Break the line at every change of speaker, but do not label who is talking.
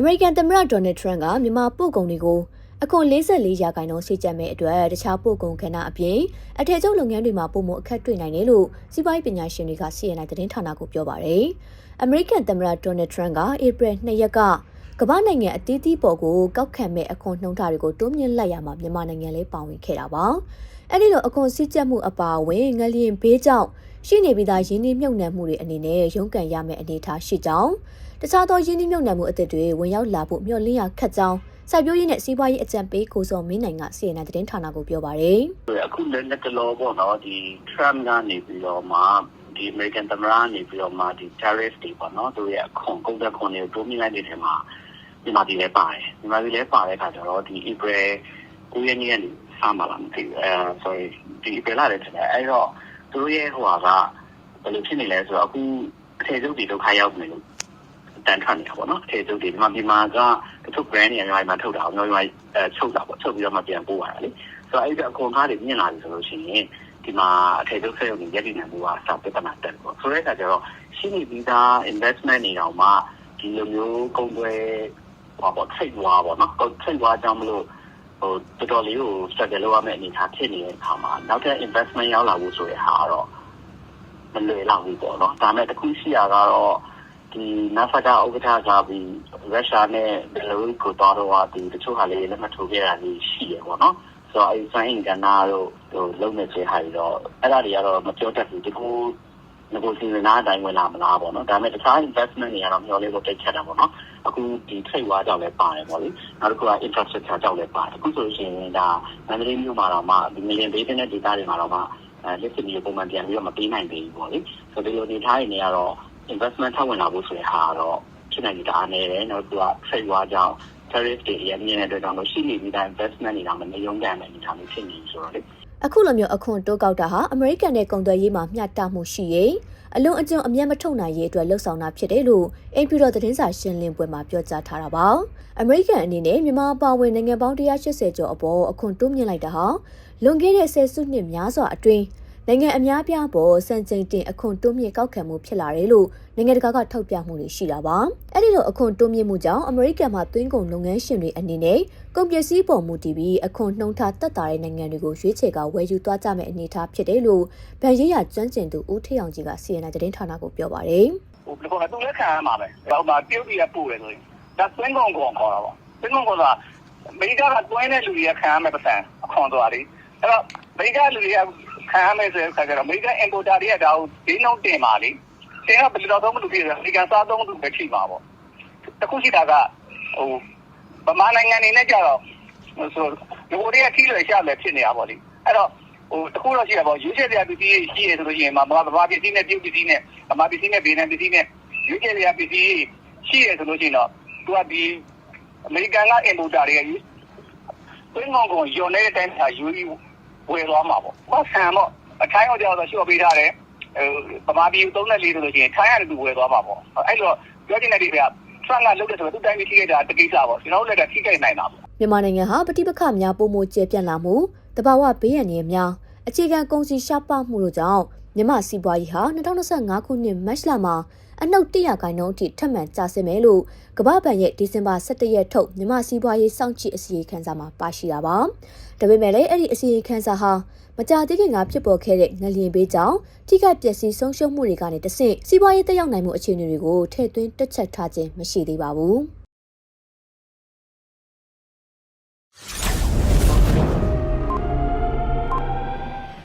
အမေရိကန်သမ္မတဒေါ်နယ်ထရန့်ကမြန်မာပို့ကုန်တွေကိုအခွန်44ရာခိုင်နှုန်းစိတ်ကြမဲ့အတွက်တခြားပို့ကုန်ခဏအပြင်အထည်ချုပ်လုပ်ငန်းတွေမှာပုံမအခက်တွေ့နိုင်တယ်လို့စီးပွားရေးပညာရှင်တွေက CNN သတင်းဌာနကိုပြောပါတယ်။အမေရိကန်သမ္မတဒေါ်နယ်ထရန့်ကဧပြီ2ရက်က ကမ္ဘာနိုင်ငံအသီးသီးပေါ်ကိုကောက်ခံမဲ့အခွန်နှုန်းထားတွေကိုတိုးမြင့်လိုက်ရမှာမြန်မာနိုင်ငံလည်းပါဝင်ခဲ့တာပါ။အဲဒီလိုအခွန်စည်းကြပ်မှုအပါအဝင်ငလျင်ဘေးကြောင့်ရှိနေပြီးသားရင်းနှီးမြှုပ်နှံမှုတွေအနေနဲ့ရုန်းကန်ရမယ့်အနေအထားရှိကြောင်းတခြားသောရင်းနှီးမြှုပ်နှံမှုအသစ်တွေဝင်ရောက်လာဖို့မျှော်လင့်ရခက်ကြောင်းစိုက်ပျိုးရေးနဲ့စီးပွားရေးအကြံပေးကိုစောမင်းနိုင်က CNN သတင်းဌာနကိုပြောပါတယ်
အခုလည်းလက်တလောပေါ့နော်ဒီ Trump ကနေပြီးတော့မှဒီ American သမ္မတနေပြီးတော့မှဒီ tariff တွေပေါ့နော်သူရဲ့အခွန်ကုန်သက်ခွန်တွေကိုတိုးမြင့်လိုက်တဲ့ထဲမှာ မြန်မာပြည်လည်းပါတယ် မြန်မာပြည်လည်းပါတဲ့အခါကျတော့ဒီ April 9ရက်နေ့ကနေ စမှာလားမသိဘူးအဲ sorry ဒီ April လာတဲ့ထဲအဲ့တော့ သူတို့ရဲ့ ဟိုဟာက ဘယ်လိုဖြစ်နေလဲဆိုတော့ အခု အထည်ချုပ်တွေ ဒုက္ခရောက်နေလို့တန်ထွက်နေတာပေါ့နော် အထည်ချုပ်တွေဒီမှာဒီမှာက တချို့ brand တွေအများကြီးမှထုတ်တာအများကြီးအဲချုပ်တာပေါ့ ချုပ်ပြီးတော့မှ ပြန်ပို့ရတာလေ ဆိုတော့ အဲ့ဒီအခွန်ကားတွေ မြင့်လာပြီဆိုလို့ရှိရင် ဒီမှာ အထည်ချုပ်ဆက်ရုံတွေရည်တည်နေမှုကစပြဿနာတက်ပေါ့ ဆိုတဲ့အခါကျတော့ ရှိနေပြီးသား investment တွေတောင်မှ ဒီလိုမျိုး ကုန်သွယ် ဟောပေါ့ထိတ်သွားပေါ့နော်ထိတ်သွားကြောင်းမလို့ဟိုတော်တော်လေးကို struggle လုပ်ရမယ့်အနေအထားဖြစ်နေတဲ့အခါမှာနောက်ထပ် investment ရောက်လာဖို့ဆိုတဲ့ဟာကတော့မလွယ်လောက်ဘူးပေါ့နော်ဒါမဲ့တခုရှိရကတော့ဒီနာဖာတာဥက္ကဋ္ဌကပြီးရုရှားနဲ့ဘယ်လိုကိုတော်တော့ဒီတချို့ဟာလေးလက်မထိုးခဲ့တာလေးရှိရပေါ့နော်ဆိုတော့အဲဆိုင်ကနာတို့ဟိုလုံးနေချေဟာပြီးတော့အဲ့ဒါတွေကတော့မပြောတတ်ဘူးဒီကို ငကိုစီစဉ်သားအတိုင်းဝင်လာမလားပေါ့နော်ဒါပေမဲ့တခြား investment တွေကတော့မျှော်လင့်လို့တိတ်ချက်တာပေါ့နော်အခုဒီ trade war ကြောင့်လည်းပါတယ်ပေါ့လေနောက်တစ်ခုက infrastructure ကြောင့်လည်းပါတယ်အခုဆိုလို့ရှိရင်ဒါမန္တလေးမြို့မှာတော့မှဒီ million bay တဲ့ data တွေမှာတော့မှအဲလက်စီမျိုးပုံမှန်ပြန်ပြီးတော့မပေးနိုင်သေးဘူးပေါ့လေဆိုတော့ဒီလိုနေထားနေရတော့ investment ထပ်ဝင်လာဖို့ဆိုတဲ့ဟာကတော့ဖြစ်နိုင်တာအနေနဲ့နောက်သူက trade war ကြောင့် tariff တွေရမြင့်တဲ့အတွက်ကြောင့်လို့ရှိနေပြီးသား investment တွေကမနေရုံးကန်တဲ့အနေအထားမျိုးဖြစ်နေဆိုတော့လေ
အခုလိုမျိုးအခွန်တိုးကောက်တာဟာအမေရိကန်နဲ့ကုန်သွယ်ရေးမှာမျှတမှုရှိရင်အလွန်အကျွံအမျက်မထုတ်နိုင်ရေးအတွက်လှုံ့ဆော်တာဖြစ်တယ်လို့အိမ်ဖြူတော်သတင်းစာရှင်းလင်းပွဲမှာပြောကြားထားတာပါအမေရိကန်အနေနဲ့မြန်မာပါဝင်နိုင်ငံပေါင်း180ကျော်အပေါ်အခွန်တိုးမြင့်လိုက်တာဟာလွန်ခဲ့တဲ့ဆယ်စုနှစ်များစွာအတွင်း နိုင်ငံအများပြားပေါ်စံချိန်တင်အခွန်တိုးမြင့်ကောက်ခံမှုဖြစ်လာတယ်လို့နိုင်ငံတကာကထောက်ပြမှုတွေရှိတာပါအဲ့ဒီလိုအခွန်တိုးမြင့်မှုကြောင့်အမေရိကန်မှာသွင်းကုန်လုပ်ငန်းရှင်တွေအနေနဲ့ကုန်ပစ္စည်းပေါ်မူတည်ပြီးအခွန်နှုံထားတက်တာတဲ့နိုင်ငံတွေကိုရွေးချယ်ကဝယ်ယူသွားကြမယ့်အနေအထားဖြစ်တယ်လို့ဗန်ရေးရကျွမ်းကျင်သူဦးထေအောင်ကြီးက CNN သတင်းဌာနကိုပြောပါတယ်
ဟိုဘယ်လိုလဲသူလက်ခံရမှာပဲ။ဟိုမှာပြုတ်ပြီးပို့တယ်ဆိုရင်ဒါသွင်းကုန်ကုန်ခေါ်တာပေါ့။သွင်းကုန်ကုန်ဆိုတာအမေရိကကသွင်းတဲ့လူတွေကခံရမယ်ပတ်စံအခွန်ဆိုတာလေ။အဲ့တော့အမေရိကလူတွေက ခံရမယ်ဆိုတဲ့အခါကျတော့အမေရိကန် importer တွေက ဒါကိုဈေးနှုန်းတင်ပါလေ။တင်ကဘယ်လိုတော့မလို့ဖြစ်လဲအမေရိကန်စားသုံးသူပဲထိပါပေါ့။တခုရှိတာကဟိုဗမာနိုင်ငံနေနဲ့ကြတော့ဆိုဒီလိုတွေကထိလွယ်ရှာလွယ်ဖြစ်နေတာပေါ့လေ။အဲ့တော့ဟိုတခုတော့ရှိတာပေါ့ရွေးချယ်ပြပစ္စည်းရှိရဆိုလို့ရှိရင်မမဘာပစ္စည်းနဲ့ပြုတ်ပစ္စည်းနဲ့ဗမာပစ္စည်းနဲ့ဗီယက်နမ်ပစ္စည်းနဲ့ရွေးချယ်ပြပစ္စည်းရှိရဆိုလို့ရှိရင်တော့သူကဒီအမေရိကန်က importer တွေကသွင်းကုန်ကုန်ယွန်တဲ့အတိုင်းသာယူပြီး ဝယ်သွားမှာပေါ့။ဘာဆန်ပေါ့အထိုင်းအောင်ကြောက်တော့ရှော့ပေးထားတယ်။ဗမာပြည်34ဆိုလို့ရှိရင်ထိုင်းရတယ်သူဝယ်သွားမှာပေါ့။အဲ့လိုပြောချင်တဲ့ဒီကဆန်ကလုတ်တဲ့ဆိုတော့သူတိုင်းပြီးထိခဲ့တာတကိစ္စပေါ့ကျွန်တော်တို့လည်းထိခဲ့နိုင်တာပေါ့
မြန်မာနိုင်ငံဟာပဋိပက္ခများပုံမှုကျပြန့်လာမှုတဘာဝဘေးရန်တွေများအခြေခံကုန်စည်ရှားပါမှုတို့ကြောင့်မြန်မာစီးပွားရေးဟာ2025ခုနှစ်မတ်လမှာ အနှုတ်100ခိုင်နှုန်းအထိထပ်မံကျဆင်းမယ်လို့ကမ္ဘာ့ဘဏ်ရဲ့ဒီဇင်ဘာ17ရက်ထုတ်မြန်မာစီးပွားရေးစောင့်ကြည့်အစီရင်ခံစာမှာပါရှိတာပါ။ဒါပေမဲ့လည်းအဲ့ဒီအစီရင်ခံစာဟာမကြာသေးခင်ကဖြစ်ပေါ်ခဲ့တဲ့ငလျင်ဘေးကြောင့်ထိခိုက်ပျက်စီးဆုံးရှုံးမှုတွေကနေတဆင့်စီးပွားရေးတက်ရောက်နိုင်မှုအခြေအနေတွေကိုထည့်သွင်းတွက်ချက်ထားခြင်းမရှိသေးပါဘူး။